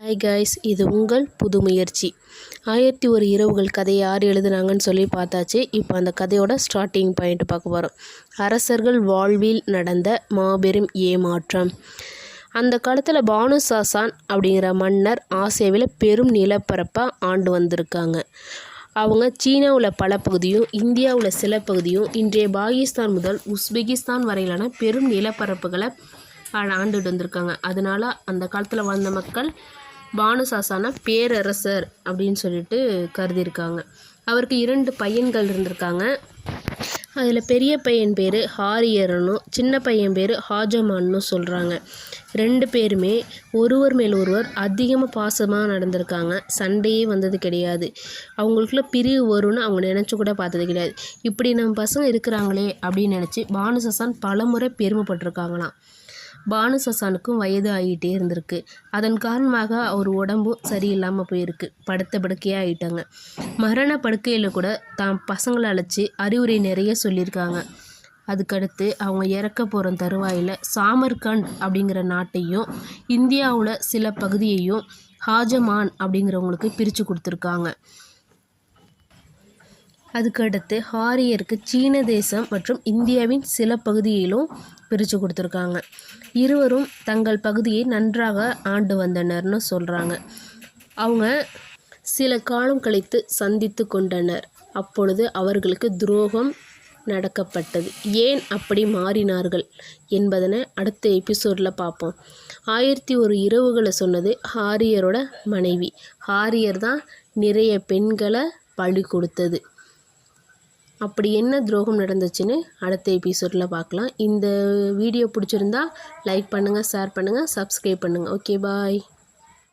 Hi guys இது உங்கள் புது முயற்சி. ஆயிரத்தி ஒரு இரவுகள் கதையை யார் எழுதுனாங்கன்னு சொல்லி பார்த்தாச்சு. இப்போ அந்த கதையோட ஸ்டார்டிங் பாயிண்ட் பார்க்க போகிறோம் அரசர்கள் வாழ்வில் நடந்த மாபெரும் ஏமாற்றம். அந்த காலத்தில் பானு சாசான் அப்படிங்கிற மன்னர் ஆசியாவில் பெரும் நிலப்பரப்பாக ஆண்டு வந்திருக்காங்க. அவங்க சீனாவில் பல பகுதியும் இந்தியாவில் சில பகுதியும் இன்றைய பாகிஸ்தான் முதல் உஸ்பெகிஸ்தான் வரையிலான பெரும் நிலப்பரப்புகளை ஆண்டுட்டு வந்திருக்காங்க. அதனால் அந்த காலத்தில் வாழ்ந்த மக்கள் பானுசாசான பேரரசர் அப்படின்னு சொல்லிட்டு கருதியிருக்காங்க. அவருக்கு இரண்டு பையன்கள் இருந்திருக்காங்க. அதில் பெரிய பையன் பேர் ஹாரியரனும் சின்ன பையன் பேர் ஹாஜமான்னு சொல்கிறாங்க ரெண்டு பேருமே ஒருவர் மேல் ஒருவர் அதிகமாக பாசமாக நடந்திருக்காங்க. சண்டையே வந்தது கிடையாது. அவங்களுக்குள்ள பிரிவு வரும்னு அவங்க நினச்சி கூட பார்த்தது கிடையாது. இப்படி நம்ம பசங்க இருக்கிறாங்களே அப்படின்னு நினச்சி பானுசசான் பலமுறை பெருமைப்பட்டிருக்காங்களாம். பானு சசானுக்கும் வயது ஆகிட்டே இருந்திருக்கு. அதன் காரணமாக அவர் உடம்பும் சரியில்லாமல் போயிருக்கு. படுத்த படுக்கையாக ஆகிட்டாங்க மரண படுக்கையில் கூட தான் பசங்களை அழைச்சி அறிவுரை நிறைய சொல்லியிருக்காங்க. அதுக்கடுத்து அவங்க இறக்க போகிற தருவாயில் சாமர்கண்ட் அப்படிங்கிற நாட்டையும் இந்தியாவில் சில பகுதியையும் ஹாஜமான் அப்படிங்கிறவங்களுக்கு பிரித்து கொடுத்துருக்காங்க. அதுக்கடுத்து ஹாரியருக்கு சீன தேசம் மற்றும் இந்தியாவின் சில பகுதியிலும் பிரித்து கொடுத்துருக்காங்க. இருவரும் தங்கள் பகுதியை நன்றாக ஆண்டு வந்தனர்னு சொல்கிறாங்க அவங்க சில காலம் கழித்து சந்தித்து கொண்டனர். அப்பொழுது அவர்களுக்கு துரோகம் நடக்கப்பட்டது. ஏன் அப்படி மாறினார்கள் என்பதனை அடுத்த எபிசோடில் பார்ப்போம். ஆயிரத்தி ஒரு இரவுகளை சொன்னது ஹாரியரோட மனைவி. ஹாரியர் தான் நிறைய பெண்களை பழி கொடுத்தது. அப்படி என்ன துரோகம் நடந்துச்சுன்னு அடுத்த எபிசோடில் பார்க்கலாம். இந்த வீடியோ பிடிச்சிருந்தா லைக் பண்ணுங்கள் ஷேர் பண்ணுங்கள் சப்ஸ்கிரைப் பண்ணுங்கள் ஓகே பாய்